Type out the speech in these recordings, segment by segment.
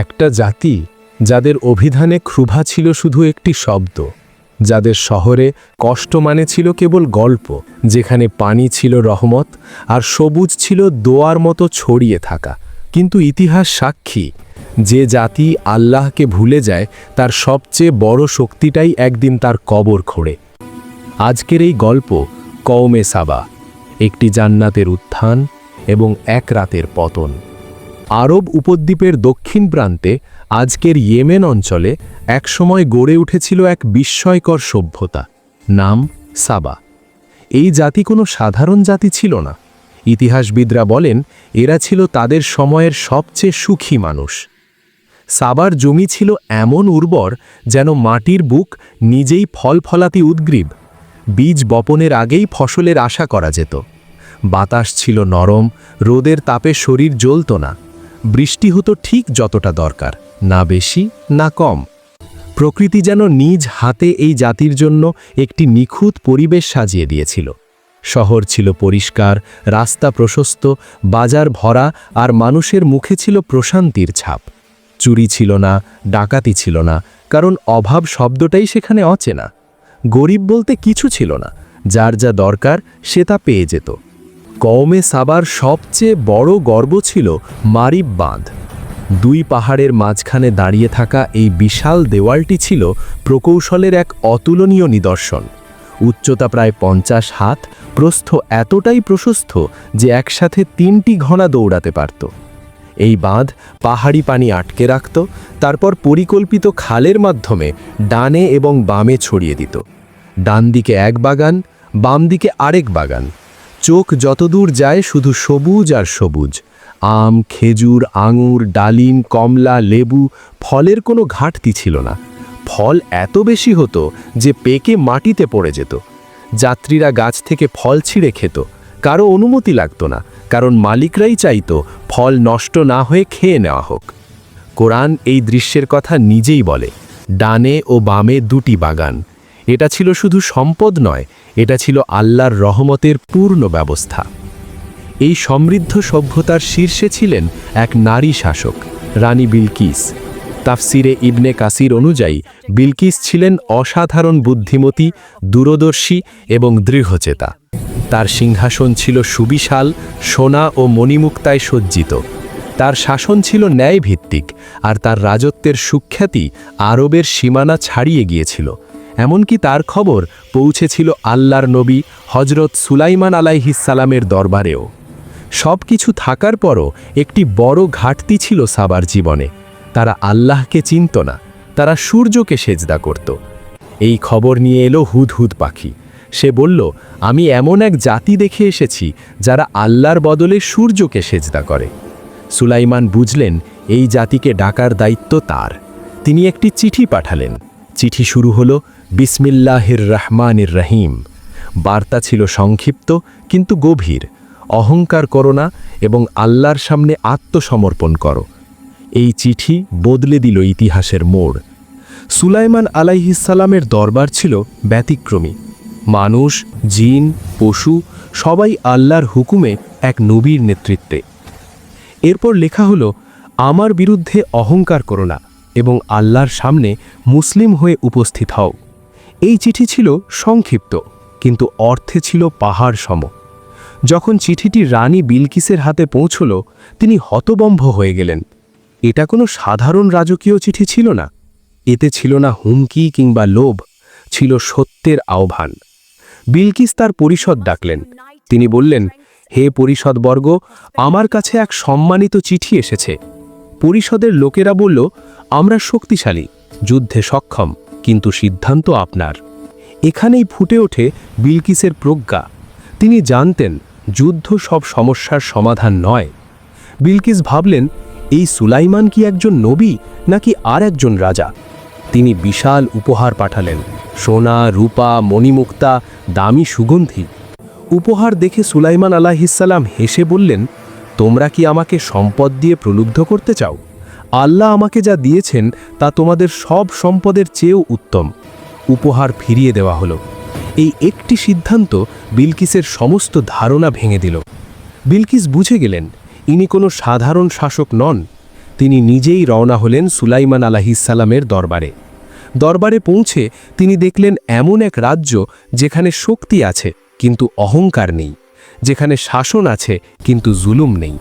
একটা জাতি যাদের অভিধানে ক্ষুভা ছিল শুধু একটি শব্দ, যাদের শহরে কষ্ট মানে ছিল কেবল গল্প, যেখানে পানি ছিল রহমত আর সবুজ ছিল দোয়ার মতো ছড়িয়ে থাকা। কিন্তু ইতিহাস সাক্ষী, যে জাতি আল্লাহকে ভুলে যায়, তার সবচেয়ে বড় শক্তিটাই একদিন তার কবর খোড়ে। আজকের এই গল্প কওমে সাবা, একটি জান্নাতের উত্থান এবং এক রাতের পতন। আরব উপদ্বীপের দক্ষিণ প্রান্তে আজকের ইয়েমেন অঞ্চলে একসময় গড়ে উঠেছিল এক বিস্ময়কর সভ্যতা, নাম সাবা। এই জাতি কোনো সাধারণ জাতি ছিল না। ইতিহাসবিদরা বলেন, এরা ছিল তাদের সময়ের সবচেয়ে সুখী মানুষ। সাবার জমি ছিল এমন উর্বর যেন মাটির বুক নিজেই ফল ফলাতি উদ্গ্রীব। বীজ বপনের আগেই ফসলের আশা করা যেত। বাতাস ছিল নরম, রোদের তাপে শরীর জ্বলত না। বৃষ্টি হতো ঠিক যতটা দরকার, না বেশি, না কম। প্রকৃতি যেন নিজ হাতে এই জাতির জন্য একটি নিখুঁত পরিবেশ সাজিয়ে দিয়েছিল। শহর ছিল পরিষ্কার, রাস্তা প্রশস্ত, বাজার ভরা, আর মানুষের মুখে ছিল প্রশান্তির ছাপ। চুরি ছিল না, ডাকাতি ছিল না, কারণ অভাব শব্দটাই সেখানে অচেনা। গরিব বলতে কিছু ছিল না, যার যা দরকার সে তা পেয়ে যেত। কওমে সাবার সবচেয়ে বড় গর্ব ছিল মারিব বাঁধ। দুই পাহাড়ের মাঝখানে দাঁড়িয়ে থাকা এই বিশাল দেওয়ালটি ছিল প্রকৌশলের এক অতুলনীয় নিদর্শন। উচ্চতা প্রায় পঞ্চাশ হাত, প্রস্থ এতটাই প্রশস্ত যে একসাথে তিনটি ঘনা দৌড়াতে পারত। এই বাঁধ পাহাড়ি পানি আটকে রাখত, তারপর পরিকল্পিত খালের মাধ্যমে ডানে এবং বামে ছড়িয়ে দিত। ডান দিকে এক বাগান বাম দিকে আরেক বাগান। চোখ যতদূর যায় শুধু সবুজ আর সবুজ। আম, খেজুর, আঙুর, ডালিম, কমলা, লেবু ফলের কোনো ঘাটতি ছিল না। ফল এত বেশি হতো যে পেকে মাটিতে পড়ে যেত। যাত্রীরা গাছ থেকে ফল ছিঁড়ে খেত। কারও অনুমতি লাগতো না, কারণ মালিকরাই চাইত ফল নষ্ট না হয়ে খেয়ে নেওয়া হোক। কোরআন এই দৃশ্যের কথা নিজেই বলে, ডানে ও বামে দুটি বাগান। এটা ছিল শুধু সম্পদ নয় এটা ছিল আল্লাহর রহমতের পূর্ণ ব্যবস্থা। এই সমৃদ্ধ সভ্যতার শীর্ষে ছিলেন এক নারী শাসক, রানী বিলকিস। তাফসিরে ইবনে কাসির অনুযায়ী, বিলকিস ছিলেন অসাধারণ বুদ্ধিমতী, দূরদর্শী এবং দৃঢ়চেতা। তার সিংহাসন ছিল সুবিশাল, সোনা ও মণিমুক্তায় সজ্জিত। তার শাসন ছিল ন্যায়ভিত্তিক, আর তার রাজত্বের সুখ্যাতি আরবের সীমানা ছাড়িয়ে গিয়েছিল। এমনকি তার খবর পৌঁছেছিল আল্লাহর নবী হজরত সুলাইমান আলাইহিসালামের দরবারেও। সব কিছু থাকার পরও একটি বড় ঘাটতি ছিল সাবার জীবনে। তারা আল্লাহকে চিনত না, তারা সূর্যকে সেজদা করত। এই খবর নিয়ে এলো হুদহুদ পাখি। সে বলল, আমি এমন এক জাতি দেখে এসেছি যারা আল্লাহর বদলে সূর্যকে সেজদা করে। সুলাইমান বুঝলেন, এই জাতিকে ডাকার দায়িত্ব তার। তিনি একটি চিঠি পাঠালেন। চিঠি শুরু হলো, বিসমিল্লাহির রহমানির রহিম। বার্তা ছিল সংক্ষিপ্ত, কিন্তু গভীর। অহংকার করো না এবং আল্লাহর সামনে আত্মসমর্পণ করো। এই চিঠি বদলে দিল ইতিহাসের মোড়। সুলাইমান আলাইহিসালামের দরবার ছিল ব্যতিক্রমী। মানুষ, জিন, পশু সবাই আল্লাহর হুকুমে এক নবীর নেতৃত্বে। এরপর লেখা হলো, আমার বিরুদ্ধে অহংকার করো না। এবং আল্লাহর সামনে মুসলিম হয়ে উপস্থিত হও। এই চিঠি ছিল সংক্ষিপ্ত, কিন্তু অর্থে ছিল পাহাড় সম যখন চিঠিটি রানী বিলকিসের হাতে পৌঁছল, তিনি হতবম্ভ হয়ে গেলেন। এটা কোনো সাধারণ রাজকীয় চিঠি ছিল না। এতে ছিল না হুমকি কিংবা লোভ, ছিল সত্যের আহ্বান। বিলকিস তার পরিষদ ডাকলেন। তিনি বললেন, হে পরিষদবর্গ, আমার কাছে এক সম্মানিত চিঠি এসেছে। পরিষদের লোকেরা বলল আমরা শক্তিশালী, যুদ্ধে সক্ষম, কিন্তু সিদ্ধান্ত আপনার। এখানেই ফুটে ওঠে বিলকিসের প্রজ্ঞা। তিনি জানতেন, যুদ্ধ সব সমস্যার সমাধান নয়। বিলকিস ভাবলেন, এই সুলাইমান কি একজন নবী, নাকি আর একজন রাজা? তিনি বিশাল উপহার পাঠালেন, সোনা, রূপা, মণিমুক্তা, দামি সুগন্ধি। উপহার দেখে সুলাইমান আলাহিসাল্লাম হেসে বললেন, তোমরা কি আমাকে সম্পদ দিয়ে প্রলুব্ধ করতে চাও? আল্লাহ আমাকে যা দিয়েছেন, তা তোমাদের সব সম্পদের চেয়েও উত্তম। উপহার ফিরিয়ে দেওয়া হলো। এই একটি সিদ্ধান্ত বিলকিসের সমস্ত ধারণা ভেঙে দিল। বিলকিস বুঝে গেলেন, ইনি কোনো সাধারণ শাসক নন। তিনি নিজেই রওনা হলেন সুলাইমান আলাহিসাল্লামের দরবারে। দরবারে পৌঁছে তিনি দেখলেন এমন এক রাজ্য যেখানে শক্তি আছে, কিন্তু অহংকার নেই। যেখানে শাসন আছে, কিন্তু জুলুম নেই।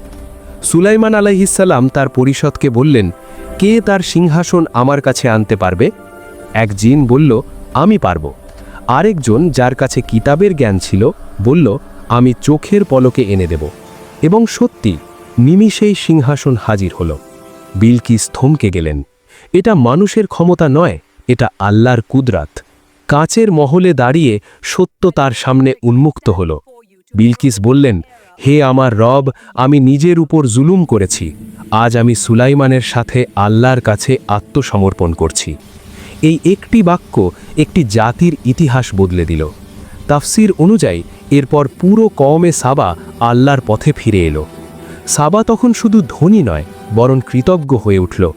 সুলাইমান আলাইহিসাল্লাম তার পরিষদকে বললেন, কে তার সিংহাসন আমার কাছে আনতে পারবে? এক জিন বলল, আমি পারব। আরেকজন, যার কাছে কিতাবের জ্ঞান ছিল, বলল, আমি চোখের পলকে এনে দেব। এবং সত্যি, নিমিষেই সিংহাসন হাজির হল। বিলকিস থমকে গেলেন। এটা মানুষের ক্ষমতা নয়, এটা আল্লাহর কুদরাত। কাচের মহলে দাঁড়িয়ে সত্য তার সামনে উন্মুক্ত হল। বিলকিস বললেন হে আমার রব, আমি নিজের উপর জুলুম করেছি। আজ আমি সুলাইমানের সাথে আল্লাহর কাছে আত্মসমর্পণ করছি। এই একটি বাক্য একটি জাতির ইতিহাস বদলে দিল। তাফসির অনুযায়ী, এরপর পুরো কওমে সাবা আল্লাহর পথে ফিরে এলো। সাবা তখন শুধু ধনী নয়, বরং কৃতজ্ঞ হয়ে উঠল।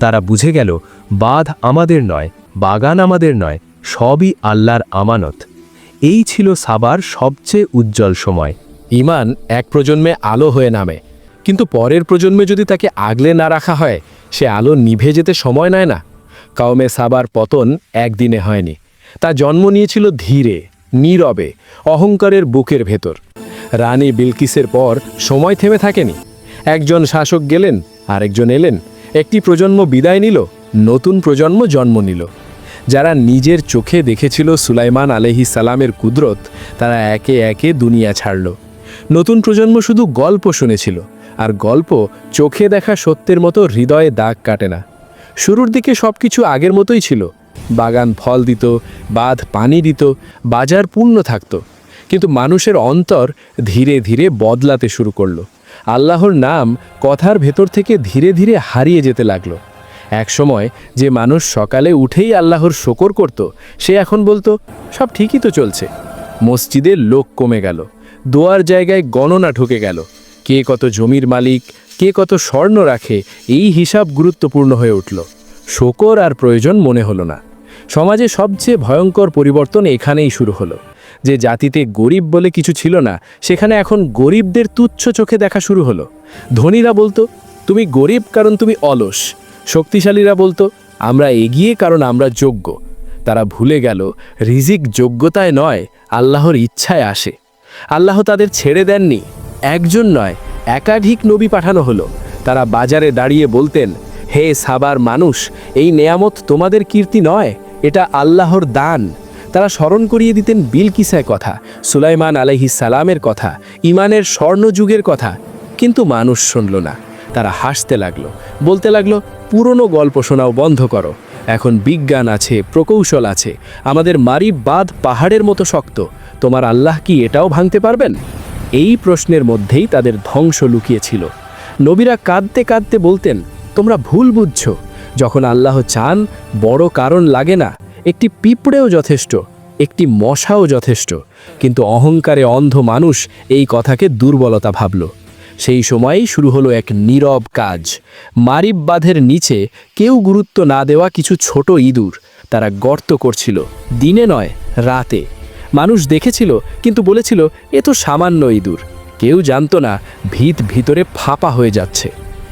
তারা বুঝে গেল, বাঁধ আমাদের নয়, বাগান আমাদের নয়, সবই আল্লাহর আমানত। এই ছিল সাবার সবচেয়ে উজ্জ্বল সময়। ইমান এক প্রজন্মে আলো হয়ে নামে। কিন্তু পরের প্রজন্মে যদি তাকে আগলে না রাখা হয়, সে আলো নিভে যেতে সময় নেয় না। কাউমে সাবার পতন একদিনে হয়নি। তা জন্ম নিয়েছিল ধীরে, নীরবে, অহংকারের বুকের ভেতর। রানী বিলকিসের পর সময় থেমে থাকেনি। একজন শাসক গেলেন, আরেকজন এলেন। একটি প্রজন্ম বিদায় নিল, নতুন প্রজন্ম জন্ম নিল। যারা নিজের চোখে দেখেছিল সুলাইমান আলহি সালামের কুদরত, তারা একে একে দুনিয়া ছাড়ল। নতুন প্রজন্ম শুধু গল্প শুনেছিল, আর গল্প চোখে দেখা সত্যের মতো হৃদয়ে দাগ কাটে না। শুরুর দিকে সব কিছু আগের মতোই ছিল। বাগান ফল দিত, বাঁধ পানি দিত, বাজার পূর্ণ থাকত। কিন্তু মানুষের অন্তর ধীরে ধীরে বদলাতে শুরু করল। আল্লাহর নাম কথার ভেতর থেকে ধীরে ধীরে হারিয়ে যেতে লাগল। এক সময় যে মানুষ সকালে উঠেই আল্লাহর শকর করত, সে এখন বলতো, সব ঠিকই তো চলছে। মসজিদের লোক কমে গেল। দোয়ার জায়গায় গণনা ঢুকে গেল। কে কত জমির মালিক, কে কত স্বর্ণ রাখে, এই হিসাব গুরুত্বপূর্ণ হয়ে উঠল। শোকর আর প্রয়োজন মনে হলো না। সমাজে সবচেয়ে ভয়ঙ্কর পরিবর্তন এখানেই শুরু হলো। যে জাতিতে গরিব বলে কিছু ছিল না, সেখানে এখন গরিবদের তুচ্ছ চোখে দেখা শুরু হলো। ধনীরা বলতো, তুমি গরিব কারণ তুমি অলস। শক্তিশালীরা বলতো, আমরা এগিয়ে কারণ আমরা যোগ্য। তারা ভুলে গেল, রিজিক যোগ্যতায় নয়, আল্লাহর ইচ্ছায় আসে। আল্লাহ তাদের ছেড়ে দেননি। একজন নয়, একাধিক নবী পাঠানো হলো। তারা বাজারে দাঁড়িয়ে বলতেন, হে সাবার মানুষ, এই নেয়ামত তোমাদের কীর্তি নয়, এটা আল্লাহর দান। তারা স্মরণ করিয়ে দিতেন বিলকিসায় কথা, সুলাইমান আলহি সালামের কথা ইমানের স্বর্ণযুগের কথা। কিন্তু মানুষ শুনল না। তারা হাসতে লাগল, বলতে লাগল, পুরনো গল্প শোনাও বন্ধ করো। এখন বিজ্ঞান আছে, প্রকৌশল আছে। আমাদের মারি বাঁধ পাহাড়ের মতো শক্ত। তোমার আল্লাহ কি এটাও ভাঙতে পারবেন? এই প্রশ্নের মধ্যেই তাদের ধ্বংস লুকিয়েছিল। নবীরা কাঁদতে কাঁদতে বলতেন, তোমরা ভুল বুঝছ। যখন আল্লাহ চান, বড় কারণ লাগে না। একটি পিঁপড়েও যথেষ্ট, একটি মশাও যথেষ্ট। কিন্তু অহংকারে অন্ধ মানুষ এই কথাকে দুর্বলতা ভাবল। সেই সময়েই শুরু হলো এক নীরব কাজ। মারিব বাঁধের নিচে কেউ গুরুত্ব না দেওয়া কিছু ছোট ইঁদুর তারা গর্ত করছিল। দিনে নয়, রাতে। মানুষ দেখেছিল, কিন্তু বলেছিল, এ তো সামান্য ইঁদুর। কেউ জানতো না, ভিত ভিতরে ফাঁপা হয়ে যাচ্ছে।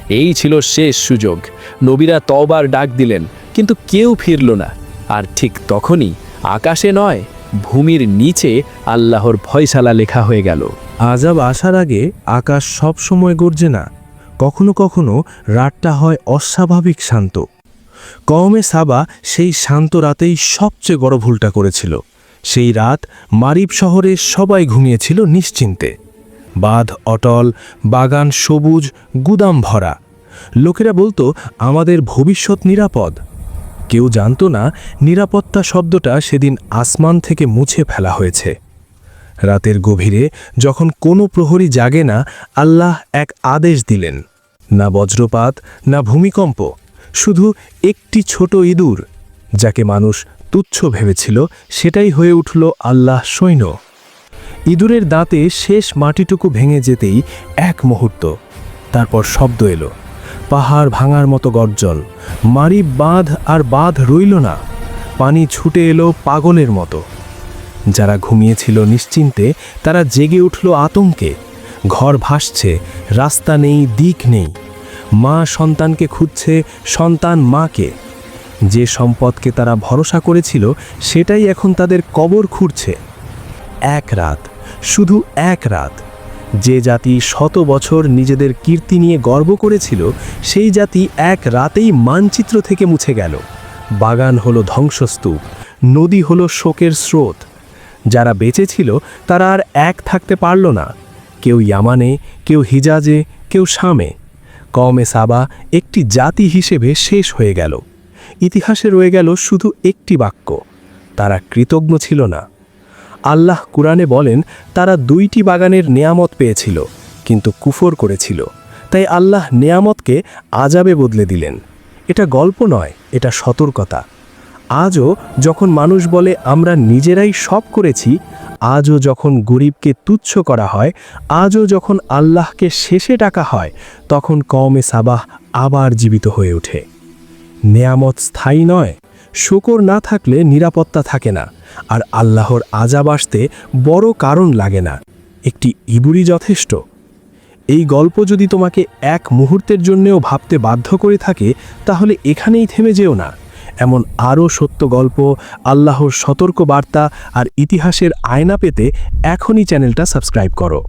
এই ছিল শেষ সুযোগ। নবীরা তবার ডাক দিলেন, কিন্তু কেউ ফিরল না। আর ঠিক তখনই আকাশে নয়, ভূমির নিচে আল্লাহর ফয়সালা লেখা হয়ে গেল। আজাব আসার আগে আকাশ সব সময় গর্জে না। কখনো কখনো রাতটা হয় অস্বাভাবিক শান্ত। কওমে সাবা সেই শান্ত রাতেই সবচেয়ে বড় ভুলটা করেছিল। সেই রাত মারিব শহরে সবাই ঘুমিয়েছিল নিশ্চিন্তে। বাঁধ, অটল, বাগান সবুজ, গুদাম ভরা। লোকেরা বলতো, আমাদের ভবিষ্যৎ নিরাপদ। কেউ জানতো না, নিরাপত্তা শব্দটা সেদিন আসমান থেকে মুছে ফেলা হয়েছে। রাতের গভীরে যখন কোনো প্রহরী জাগে না, আল্লাহ এক আদেশ দিলেন, না বজ্রপাত, না ভূমিকম্প, শুধু একটি ছোট ইঁদুর, যাকে মানুষ তুচ্ছ ভেবেছিল, সেটাই হয়ে উঠল আল্লাহ সৈন্য। ইঁদুরের দাঁতে শেষ মাটিটুকু ভেঙে যেতেই এক মুহূর্ত, তারপর শব্দ এলো, পাহাড় ভাঙার মতো গর্জল মারি বাঁধ আর বাঁধ রইল না, পানি ছুটে এলো পাগলের মতো। যারা ঘুমিয়েছিল নিশ্চিন্তে, তারা জেগে উঠল আতঙ্কে, ঘর ভাসছে, রাস্তা নেই, দিক নেই, মা সন্তানকে খুঁজছে, সন্তান মাকে। যে সম্পদকে তারা ভরসা করেছিল, সেটাই এখন তাদের কবর খুঁড়ছে। এক রাত, শুধু এক রাত, যে জাতি শত বছর নিজেদের কীর্তি নিয়ে গর্ব করেছিল, সেই জাতি এক রাতেই মানচিত্র থেকে মুছে গেল। বাগান হলো ধ্বংসস্তূপ, নদী হলো শোকের স্রোত। যারা বেঁচেছিল, তারা আর এক থাকতে পারল না। কেউ ইয়ামানে, কেউ হিজাজে, কেউ শামে। কমে সাবা একটি জাতি হিসেবে শেষ হয়ে গেল। ইতিহাসে রয়ে গেল শুধু একটি বাক্য, তারা কৃতজ্ঞ ছিল না। আল্লাহ কুরআনে বলেন, তারা দুইটি বাগানের নেয়ামত পেয়েছিল, কিন্তু কুফর করেছিল। তাই আল্লাহ নেয়ামতকে আজাবে বদলে দিলেন। এটা গল্প নয়, এটা সতর্কতা। আজও যখন মানুষ বলে, আমরা নিজেরাই সব করেছি আজও যখন গরিবকে তুচ্ছ করা হয়, আজও যখন আল্লাহকে শেষে ডাকা হয়, তখন কমে সাবাহ আবার জীবিত হয়ে ওঠে। নেয়ামত স্থায়ী নয়। শুকর না থাকলে নিরাপত্তা থাকে না, আর আল্লাহর আজাব আসতে বড় কারণ লাগে না। একটি ইবুরি যথেষ্ট। এই গল্প যদি তোমাকে এক মুহূর্তের জন্যেও ভাবতে বাধ্য করে থাকে, তাহলে এখানেই থেমে যেও না। এমন আরও সত্য গল্প, আল্লাহর সতর্ক বার্তা আর ইতিহাসের আয়না পেতে এখনই চ্যানেলটা সাবস্ক্রাইব করো।